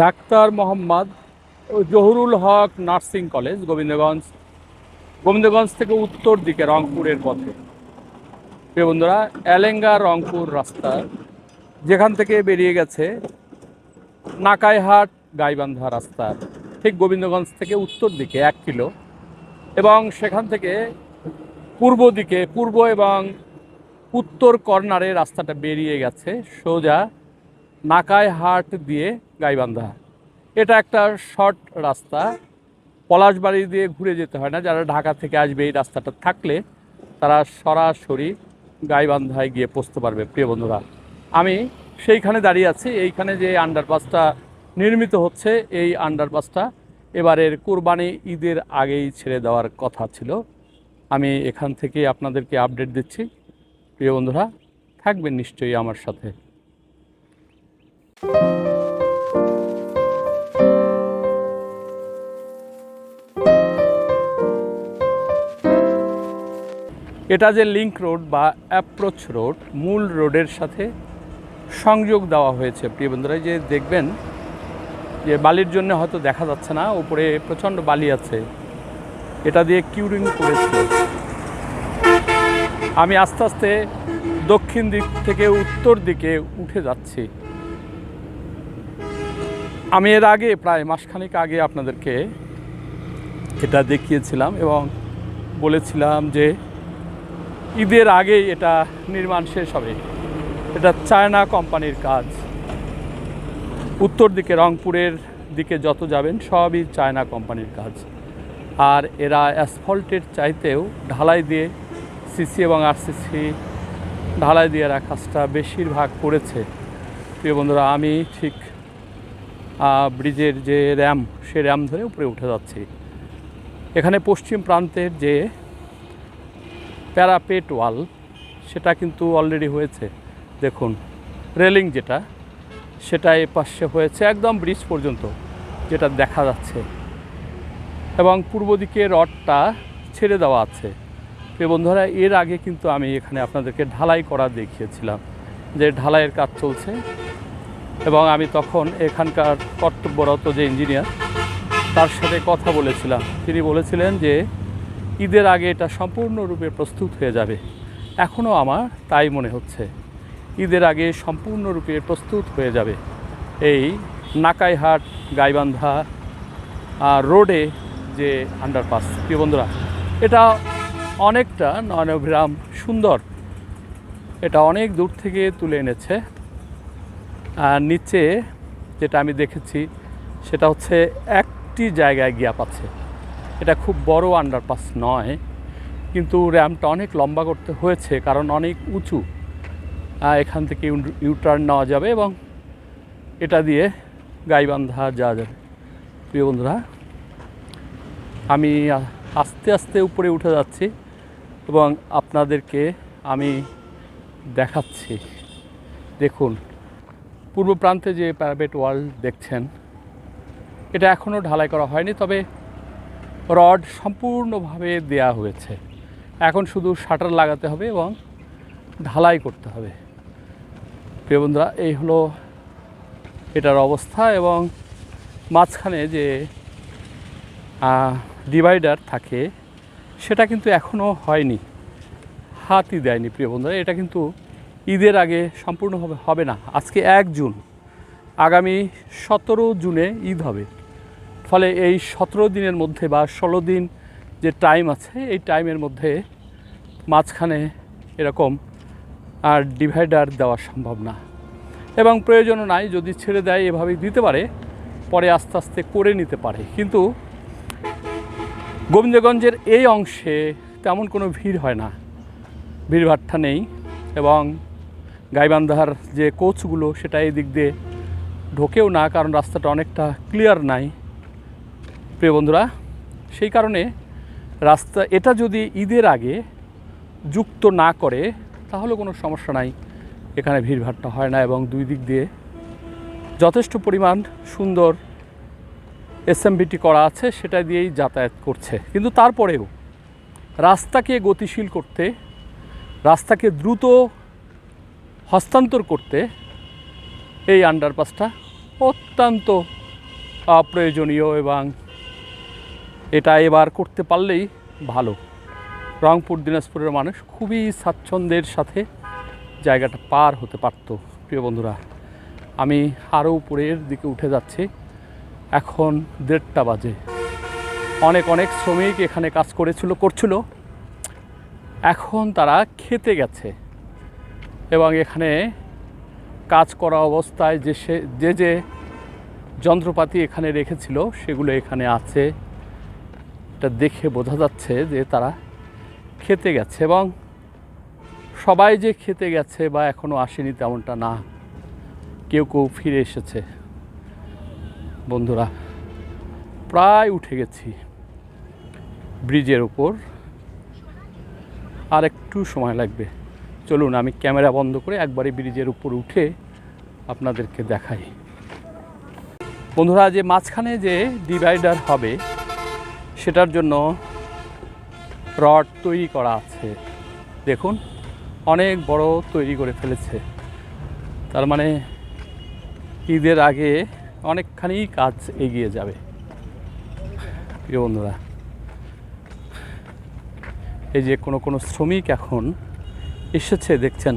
Doctor Mohammad Zahurul Haque nursing college, Gobindaganj. Gobindaganj থেকে উত্তর দিকে রংপুরের পথে। প্রিয় বন্ধুরা, এলেঙ্গা রংপুর রাস্তা, যেখান থেকে বেরিয়ে গেছে নাকাইহাট গাইবান্ধা রাস্তা, ঠিক গোবিন্দগঞ্জ থেকে উত্তর দিকে এক কিলো এবং সেখান থেকে পূর্ব দিকে, পূর্ব এবং উত্তর কর্নারে রাস্তাটা বেরিয়ে গেছে সোজা নাকাইহাট দিয়ে গাইবান্ধা। এটা একটা শর্ট রাস্তা। পলাশবাড়ি দিয়ে ঘুরে যেতে হয় না। যারা ঢাকা থেকে আসবে এই রাস্তাটা থাকলে তারা সরাসরি গাইবান্ধায় গিয়ে পৌঁছতে পারবে, প্রিয় বন্ধুরা। আমি সেইখানে দাঁড়িয়ে আছি। এইখানে যে আন্ডারপাসটা নির্মিত হচ্ছে, এই আন্ডারপাসটা এবারের কুরবানি ঈদের আগেই ছেড়ে দেওয়ার কথা ছিল। আমি এখান থেকে আপনাদেরকে আপডেট দিচ্ছি। প্রিয় বন্ধুরা, থাকবেন নিশ্চয়ই আমার সাথে। এটা যে লিঙ্ক রোড বা অ্যাপ্রোচ রোড মূল রোডের সাথে সংযোগ দেওয়া হয়েছে। প্রিয় বন্ধুরা যে দেখবেন যে বালির জন্য হয়তো দেখা যাচ্ছে না, উপরে প্রচণ্ড বালি আছে। এটা দিয়ে কিউরিং করেছিল আমি আস্তে আস্তে দক্ষিণ দিক থেকে উত্তর দিকে উঠে যাচ্ছি। আমি এর আগে প্রায় মাসখানেক আগে আপনাদেরকে এটা দেখিয়েছিলাম এবং বলেছিলাম যে ঈদের আগেই এটা নির্মাণ শেষ হবে। এটা চায়না কোম্পানির কাজ। উত্তর দিকে রংপুরের দিকে যত যাবেন, সবই চায়না কোম্পানির কাজ। আর এরা অ্যাসফল্টের চাইতেও ঢালাই দিয়ে সিসি এবং আরসিসি ঢালাই দিয়ে এরা কাজটা বেশিরভাগ করেছে। প্রিয় বন্ধুরা, আমি ঠিক ব্রিজের যে র্যাম, সে র্যাম ধরে উপরে উঠে যাচ্ছি। এখানে পশ্চিম প্রান্তের যে প্যারাপেট ওয়াল সেটা কিন্তু অলরেডি হয়েছে। দেখুন, রেলিং যেটা, সেটা এ পাশে হয়েছে, একদম ব্রিজ পর্যন্ত, যেটা দেখা যাচ্ছে। এবং পূর্ব দিকে রডটা ছেড়ে দেওয়া আছে। প্রিয় বন্ধুরা, এর আগে কিন্তু আমি এখানে আপনাদেরকে ঢালাই করা দেখিয়েছিলাম, যে ঢালাইয়ের কাজ চলছে। এবং আমি তখন এখানকার কর্তব্যরত যে ইঞ্জিনিয়ার তার সাথে কথা বলেছিলাম। তিনি বলেছিলেন যে ঈদের আগে এটা সম্পূর্ণরূপে প্রস্তুত হয়ে যাবে। এখনও আমার তাই মনে হচ্ছে। ঈদের আগে সম্পূর্ণরূপে প্রস্তুত হয়ে যাবে। এই নাকাইহাট, গাইবান্ধা রোডে যে আন্ডারপাস প্রিয় বন্ধুরা, এটা অনেকটা নয়নগ্রাম সুন্দর। এটা অনেক দূর থেকে তুলে এনেছে। আর নিচে যেটা আমি দেখেছি, সেটা হচ্ছে একটি জায়গায় গিয়া পাচ্ছে এটা খুব বড় আন্ডারপাস নয়, কিন্তু র্যাম্পটা অনেক লম্বা করতে হয়েছে, কারণ অনেক উঁচু। এখান থেকে ইউটার্ন নেওয়া যাবে এবং এটা দিয়ে গাইবান্ধা যাওয়া যাবে। প্রিয় বন্ধুরা, আমি আস্তে আস্তে উপরে উঠে যাচ্ছি এবং আপনাদেরকে আমি দেখাচ্ছি। দেখুন, পূর্ব প্রান্তে যে প্যারাবেট ওয়াল দেখছেন, এটা এখনও ঢালাই করা হয়নি, তবে রড সম্পূর্ণভাবে দেয়া হয়েছে। এখন শুধু শাটার লাগাতে হবে এবং ঢালাই করতে হবে। প্রিয় বন্ধুরা, এই হলো এটার অবস্থা এবং মাঝখানে যে ডিভাইডার থাকে, সেটা কিন্তু এখনও হয়নি। হাতই দেয়নি প্রিয় বন্ধুরা, এটা কিন্তু ঈদের আগে সম্পূর্ণভাবে হবে না। আজকে এক জুন। আগামী সতেরো জুনে ঈদ হবে। ফলে এই সতেরো দিনের মধ্যে বা ষোলো দিন যে টাইম আছে, এই টাইমের মধ্যে মাঝখানে এরকম আর ডিভাইডার দেওয়া সম্ভব না। এবং প্রয়োজনও নাই, যদি ছেড়ে দেয়, এভাবেই দিতে পারে, পরে আস্তে আস্তে করে নিতে পারে। কিন্তু গোবিন্দগঞ্জের এই অংশে তেমন কোনো ভিড় হয় না। ভিড়ভাট্টা নেই এবং গাইবান্ধার যে কোচগুলো, সেটা এই দিক দিয়ে ঢোকেও না, কারণ রাস্তাটা অনেকটা ক্লিয়ার নাই। প্রিয় বন্ধুরা, সেই কারণে রাস্তা, এটা যদি ঈদের আগে যুক্ত না করে, তাহলে কোনো সমস্যা নাই। এখানে ভিড়ভাট্টা হয় না এবং দুই দিক দিয়ে যথেষ্ট পরিমাণ সুন্দর এসএমবিটি করা আছে, সেটা দিয়েই যাতায়াত করছে। কিন্তু তারপরেও রাস্তাকে গতিশীল করতে, রাস্তাকে দ্রুত হস্তান্তর করতে এই আন্ডারপাসটা অত্যন্ত অপ্রয়োজনীয় এবং এটা এবার করতে পারলেই ভালো। রংপুর, দিনাজপুরের মানুষ খুবই স্বাচ্ছন্দ্যের সাথে জায়গাটা পার হতে পারত। প্রিয় বন্ধুরা, আমি আরও উপরের দিকে উঠে যাচ্ছি। এখন দেড়টা বাজে। অনেক অনেক শ্রমিক এখানে কাজ করেছিল, করছিল। এখন তারা খেতে গেছে এবং এখানে কাজ করা অবস্থায় যে সে, যে যে যন্ত্রপাতি এখানে রেখেছিল, সেগুলো এখানে আছে। এটা দেখে বোঝা যাচ্ছে যে তারা খেতে গেছে এবং সবাই যে খেতে গেছে বা এখনও আসেনি তেমনটা না। কেউ কেউ ফিরে এসেছে। বন্ধুরা, প্রায় উঠে গেছি ব্রিজের উপর। আর একটু সময় লাগবে। চলুন, আমি ক্যামেরা বন্ধ করে একবারে ব্রিজের উপর উঠে আপনাদেরকে দেখাই। বন্ধুরা, যে মাঝখানে যে ডিভাইডার হবে সেটার জন্য রড তৈরি করা আছে। দেখুন, অনেক বড় তৈরি করে ফেলেছে। তার মানে ঈদের আগে অনেকখানি কাজ এগিয়ে যাবে। প্রিয় বন্ধুরা, এই যে কোনো কোনো শ্রমিক এখন এসেছে, দেখছেন?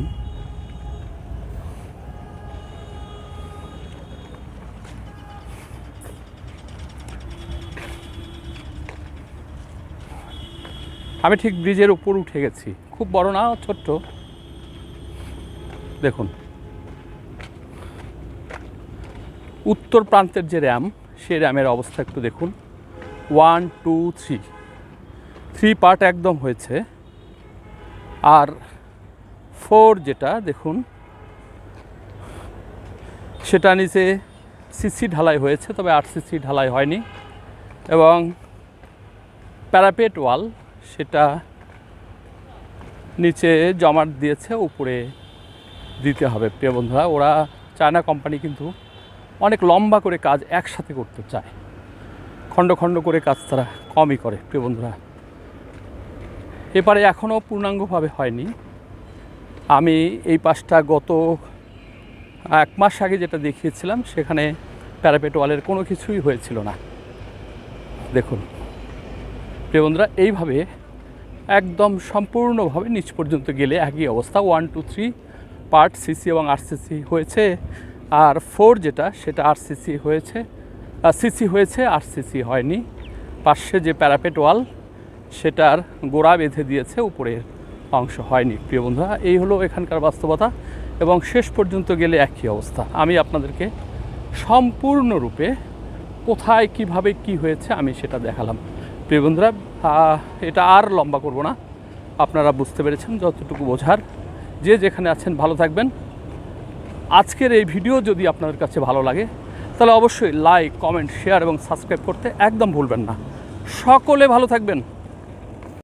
আমি ঠিক ব্রিজের উপর উঠে গেছি। খুব বড় না, ছোট্ট? দেখুন। উত্তর প্রান্তের যে র্যাম সে র্যামের অবস্থা একটু দেখুন। One, two, three. Three part একদম হয়েছে। আর ফোর যেটা, দেখুন, সেটা নিচে সিসি ঢালাই হয়েছে, তবে আট সিসি ঢালাই হয়নি। এবং প্যারাপেট ওয়াল সেটা নিচে জমাট দিয়েছে, উপরে দিতে হবে। প্রিয় বন্ধুরা, ওরা চায়না কোম্পানি কিন্তু অনেক লম্বা করে কাজ একসাথে করতে চায়। খণ্ড খণ্ড করে কাজ তারা কমই করে, প্রিয় বন্ধুরা। এপারে এখনও পূর্ণাঙ্গভাবে হয়নি। আমি এই পাশটা গত এক মাস আগে যেটা দেখিয়েছিলাম, সেখানে প্যারাপেট ওয়ালের কোনো কিছুই হয়েছিল না। দেখুন। প্রিয় বন্ধুরা, এইভাবে একদম সম্পূর্ণভাবে নিচ পর্যন্ত গেলে একই অবস্থা। One two three part CC এবং আরসিসি হয়েছে। আর ফোর যেটা, সেটা আরসিসি হয়েছে। সিসি হয়েছে আরসিসি হয়নি। পাশে যে প্যারাপেট ওয়াল সেটার গোড়া বেঁধে দিয়েছে, উপরের অংশ হয়নি। প্রিয় বন্ধুরা, এই হলো এখানকার বাস্তবতা এবং শেষ পর্যন্ত গেলে একই অবস্থা। আমি আপনাদেরকে সম্পূর্ণরূপে কোথায়, কীভাবে, কি হয়েছে, আমি সেটা দেখালাম। প্রিয় বন্ধুরা এটা আর লম্বা করব না। আপনারা বুঝতে পেরেছেন যতটুকু বোঝার। যে যেখানে আছেন, ভালো থাকবেন। আজকের এই ভিডিও যদি আপনাদের কাছে ভালো লাগে, তাহলে অবশ্যই লাইক কমেন্ট শেয়ার এবং সাবস্ক্রাইব করতে একদম ভুলবেন না। সকলে ভালো থাকবেন।